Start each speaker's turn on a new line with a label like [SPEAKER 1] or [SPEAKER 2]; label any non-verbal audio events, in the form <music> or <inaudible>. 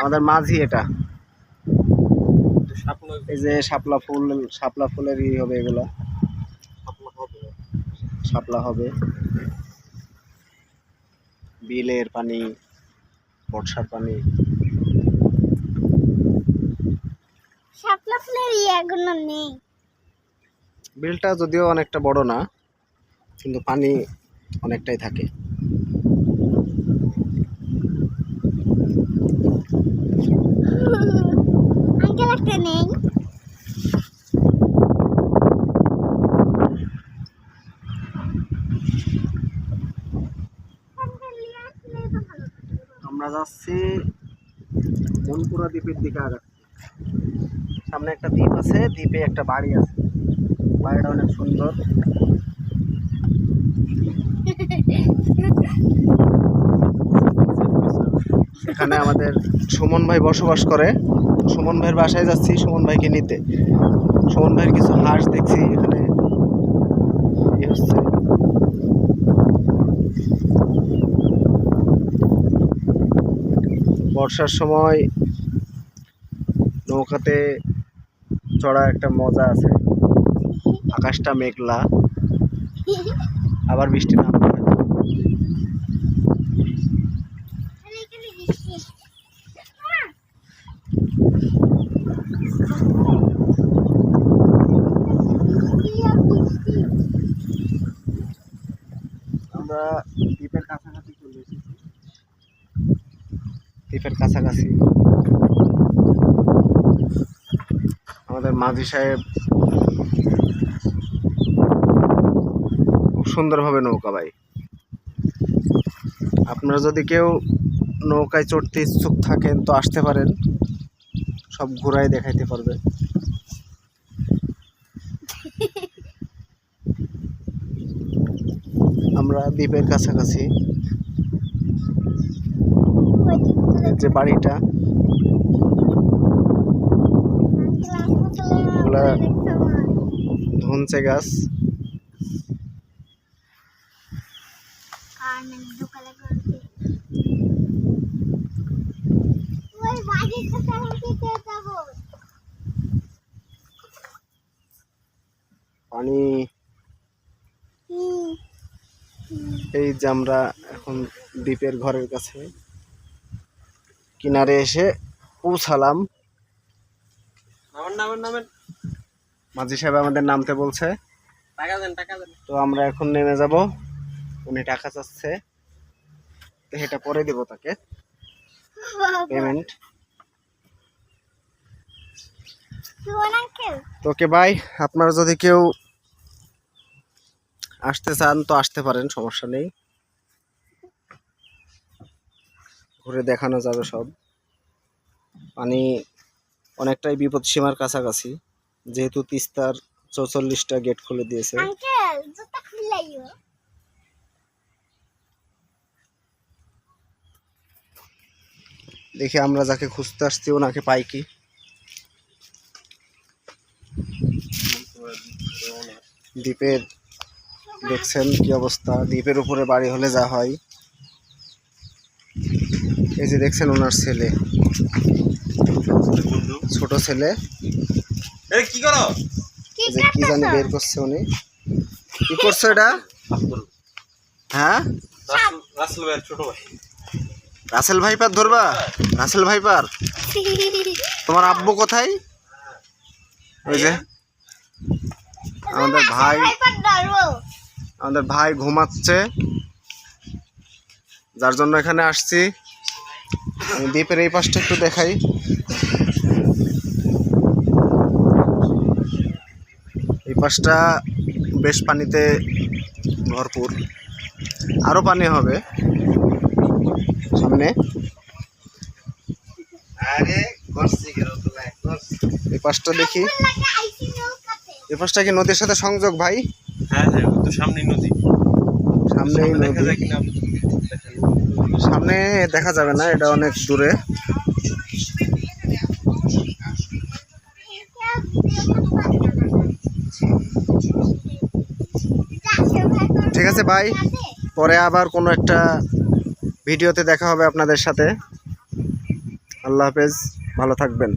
[SPEAKER 1] আমাদের মাঝি এটা।
[SPEAKER 2] শাপলা
[SPEAKER 1] এই যে শাপলা ফুল শাপলা ফুলের ই হবে এগুলো।
[SPEAKER 2] শাপলা হবে।
[SPEAKER 1] বিলের পানি বর্ষার পানি।
[SPEAKER 3] শাপলা ফুলের ইয়েগুলো নেই।
[SPEAKER 1] বিলটা যদিও অনেকটা বড় না কিন্তু পানি অনেকটাই থাকে।
[SPEAKER 3] আঙ্কেল নেই।
[SPEAKER 1] আমরা যাচ্ছি মনপুরা দ্বীপের দিকে আগাচ্ছি। সামনে একটা দ্বীপ আছে দ্বীপে একটা বাড়ি আছে। বাড়িটা অনেক সুন্দর। <laughs> সেখানে আমাদের সুমন ভাই বসবাস করে। সুমন ভাইয়ের বাসায় যাচ্ছি, সুমন ভাইকে নিতে। সুমন ভাইয়ের কিছু হাঁস দেখছি, এখানে হচ্ছে। বর্ষার সময় নৌকাতে চড়া একটা মজা আছে। আকাশটা মেঘলা, আবার বৃষ্টি নামবে হয়তো। আমরা দ্বীপের কাছাকাছি চলে এসেছি দ্বীপের কাছাকাছি। আমাদের মাঝি সাহেব খুব সুন্দরভাবে নৌকা ভাই আপনারা যদি কেউ নৌকায় চড়তে ইচ্ছুক থাকেন তো আসতে পারেন সব ঘোরাই দেখাইতে পারবে। <laughs> আমরা দ্বীপের কাছাকাছি এই যে বাড়িটা। ধনচে গাছ। পানি এই যে আমরা এখন দ্বীপের ঘরের কাছে। কিনারে এসে পৌঁছালাম। মাঝি সাহেব আমাদের নামতে বলছে।
[SPEAKER 2] টাকা দেন টাকা দেন।
[SPEAKER 1] তো আমরা এখন নেমে যাব। উনি টাকা চাচ্ছে। তো এটা পরে দেব তাকে। পেমেন্ট তোকে ভাই আপনারা যদি কেউ আসতে চান তো আসতে পারেন সমস্যা নেই। ঘুরে দেখানো যাবে সব। পানি অনেকটাই বিপদ সীমার কাছাকাছি। যেহেতু তিস্তার চৌচল্লিশটা গেট খুলে দিয়েছে। দেখি আমরা যাকে খুঁজতে আসছি ওনাকে পাই কি। দ্বীপের দেখছেন কি অবস্থা। দ্বীপের উপরে বাড়ি হলে যা হয়। এই যে দেখছেন ওনার ছেলে। ছোট ছেলে।
[SPEAKER 2] কি করো?
[SPEAKER 3] কি
[SPEAKER 1] জানি বের করছে উনি। কি করছ এটা? হ্যাঁ?
[SPEAKER 2] রাসেল
[SPEAKER 1] ভাইপার ধরবা? Russell viper? তোমার আব্বু কোথায়? ওই যে। আমাদের ভাই আমাদের ভাই ঘুমাচ্ছে। যার জন্য এখানে আসছি। দ্বীপের এই পাশটা একটু দেখাই। এই পাশটা বেশ পানিতে ভরপুর। আরও পানি হবে। সামনে। এই পাশটা দেখি। এই পাশটা কি নদীর সাথে সংযোগ ভাই?
[SPEAKER 2] হ্যাঁ হ্যাঁ তো সামনেই নদী।
[SPEAKER 1] সামনেই
[SPEAKER 2] সামনে
[SPEAKER 1] নদী। সামনে দেখা যাবে না, এটা অনেক দূরে। ঠিক আছে ভাই, পরে আবার কোনো একটা ভিডিওতে দেখা হবে আপনাদের সাথে। আল্লাহ হাফেজ, ভালো থাকবেন।